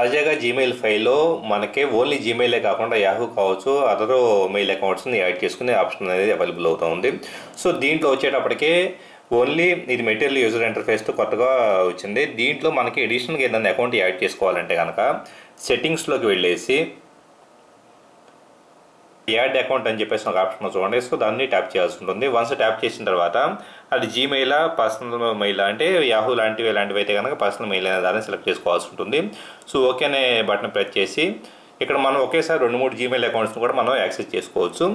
తాజాగా జీమెయిల్ ఫైల్లో మనకి ఓన్లీ జీమెయిలే కాకుండా యాహూ కావచ్చు అదర్ మెయిల్ అకౌంట్స్ని యాడ్ చేసుకునే ఆప్షన్ అనేది అవైలబుల్ అవుతుంది సో దీంట్లో వచ్చేటప్పటికే ఓన్లీ ఇది మెటీరియల్ యూజర్ ఇంటర్ఫేస్తో కొత్తగా వచ్చింది. దీంట్లో మనకి ఎడిషనల్గా ఏదైనా అకౌంట్ యాడ్ చేసుకోవాలంటే కనుక సెట్టింగ్స్లోకి వెళ్ళేసి యాడ్ అకౌంట్ అని చెప్పేసి ఒక ఆప్షన్ చూడండి. సో దాన్ని ట్యాప్ చేయాల్సి ఉంటుంది. వన్స్ ట్యాప్ చేసిన తర్వాత అది జీమెయిల్ పర్సనల్ మెయిల్ అంటే యాహూ లాంటివి ఇలాంటివి అయితే కనుక పర్సనల్ మెయిల్ అనే దాన్ని సెలెక్ట్ చేసుకోవాల్సి ఉంటుంది. సో ఓకే అనే బటన్ ప్రెస్ చేసి ఇక్కడ మనం ఒకేసారి రెండు మూడు జీమెయిల్ అకౌంట్స్ని కూడా మనం యాక్సెస్ చేసుకోవచ్చు.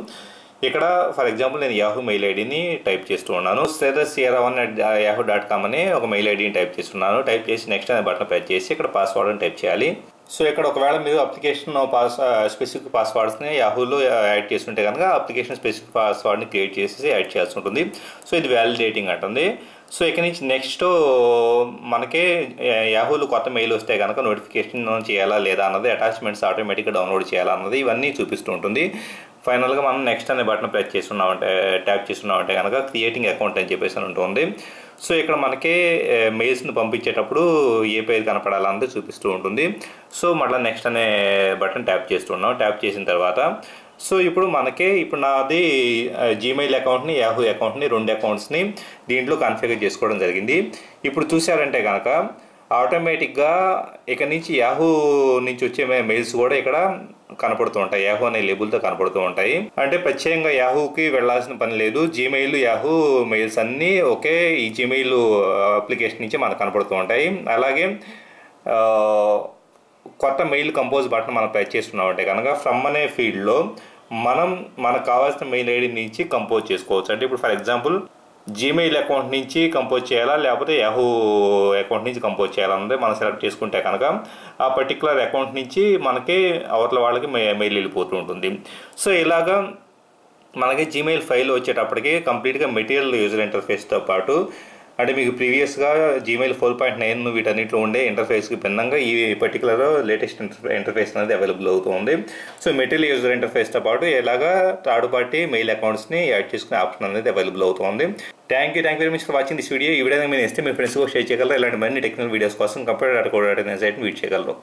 ఇక్కడ ఫర్ ఎగ్జాంపుల్ నేను యాహూ మెయిల్ ఐడిని టైప్ చేస్తూ ఉన్నాను. సేదర్ sierra one at Yahoo dot com అని ఒక మెయిల్ ఐడిని టైప్ చేస్తున్నాను. టైప్ చేసి నెక్స్ట్ అనే బటన్ ప్రెస్ చేసి ఇక్కడ పాస్వర్డ్ అని టైప్ చేయాలి. సో ఇక్కడ ఒకవేళ మీరు అప్లికేషన్ పాస్ స్పెసిఫిక్ పాస్వర్డ్స్ని యాహూలో యాడ్ చేస్తుంటే కనుక అప్లికేషన్ స్పెసిఫిక్ పాస్వర్డ్ని క్రియేట్ చేసి యాడ్ చేయాల్సి ఉంటుంది. సో ఇది వ్యాలిడేటింగ్ అంటుంది. సో ఇక్కడ నుంచి నెక్స్ట్ మనకే యాహూలో కొత్త మెయిల్ వస్తే కనుక నోటిఫికేషన్ చేయాలా లేదా అన్నది అటాచ్మెంట్స్ ఆటోమేటిక్గా డౌన్లోడ్ చేయాలా అన్నది ఇవన్నీ చూపిస్తూ ఉంటుంది. ఫైనల్గా మనం నెక్స్ట్ అనే బటన్ ప్రెస్ చేస్తున్నామంటే ట్యాప్ చేస్తున్నామంటే కనుక క్రియేటింగ్ అకౌంట్ అని చెప్పేసి ఉంటుంది. సో ఇక్కడ మనకి మెయిల్స్ని పంపించేటప్పుడు ఏ పేరు కనపడాలన్నది చూపిస్తూ ఉంటుంది. సో మళ్ళీ నెక్స్ట్ అనే బటన్ ట్యాప్ చేస్తున్నాం ట్యాప్ చేసిన తర్వాత సో ఇప్పుడు మనకి ఇప్పుడు నాది జీమెయిల్ అకౌంట్ని యాహూ అకౌంట్ని రెండు అకౌంట్స్ని దీంట్లో కన్ఫిగర్ చేసుకోవడం జరిగింది. ఇప్పుడు చూసారంటే కనుక ఆటోమేటిక్గా ఇక్కడ నుంచి యాహూ నుంచి వచ్చే మెయిల్స్ కూడా ఇక్కడ కనపడుతూ ఉంటాయి. యాహూ అనే లేబుల్తో కనపడుతూ ఉంటాయి. అంటే ప్రత్యేకంగా యాహూకి వెళ్ళాల్సిన పని లేదు. జీమెయిల్ యాహూ మెయిల్స్ అన్నీ ఒకే ఈ జీమెయిల్ అప్లికేషన్ నుంచి మనకు కనపడుతూ ఉంటాయి. అలాగే కొత్త మెయిల్ కంపోజ్ బటన్ మనం ప్రెస్ చేస్తున్నామంటే కనుక ఫ్రమ్ అనే ఫీల్డ్లో మనం మనకు కావాల్సిన మెయిల్ ఐడి నుంచి కంపోజ్ చేసుకోవచ్చు. అంటే ఇప్పుడు ఫర్ ఎగ్జాంపుల్ జీమెయిల్ అకౌంట్ నుంచి కంపోజ్ చేయాలా? లేకపోతే యాహూ అకౌంట్ నుంచి కంపోజ్ చేయాలన్నది మనం సెలెక్ట్ చేసుకుంటే కనుక ఆ పర్టికులర్ అకౌంట్ నుంచి మనకి అవతల వాళ్ళకి మెయిల్ వెళ్ళిపోతూ ఉంటుంది. సో ఇలాగా మనకి జీమెయిల్ ఫైల్ వచ్చేటప్పటికి కంప్లీట్గా మెటీరియల్ యూజర్ ఇంటర్ఫేస్తో పాటు అంటే మీకు ప్రీవియస్గా జీమెయిల్ ఫోర్ పాయింట్ నైన్ వీటన్నిటిలో ఉండే ఇంటర్ఫేస్కి భిన్నంగా ఈ పర్టికులర్ లేటెస్ట్ ఇంటర్ఫేస్ అనేది అవైలబుల్ అవుతుంది. సో మెటీరియల్ యూజర్ ఇంటర్ఫేస్తో పాటు ఎలాగా థర్డ్ పార్టీ మెయిల్ అకౌంట్స్ని యాడ్ చేసుకునే ఆప్షన్ అనేది అవైలబుల్ అవుతుంది. Thank you thank you very much for watching this video ఈ వీడియో మీరు ఇస్తే మీ ఫ్రెండ్స్ కూడా షేర్ చేయగలరు? ఇలాంటి మరిన్ని టెక్నికల్ వీడియోస్ కోసం కంప్యూటర్ డాట్ సైట్ని వీట్ చేయగలరు.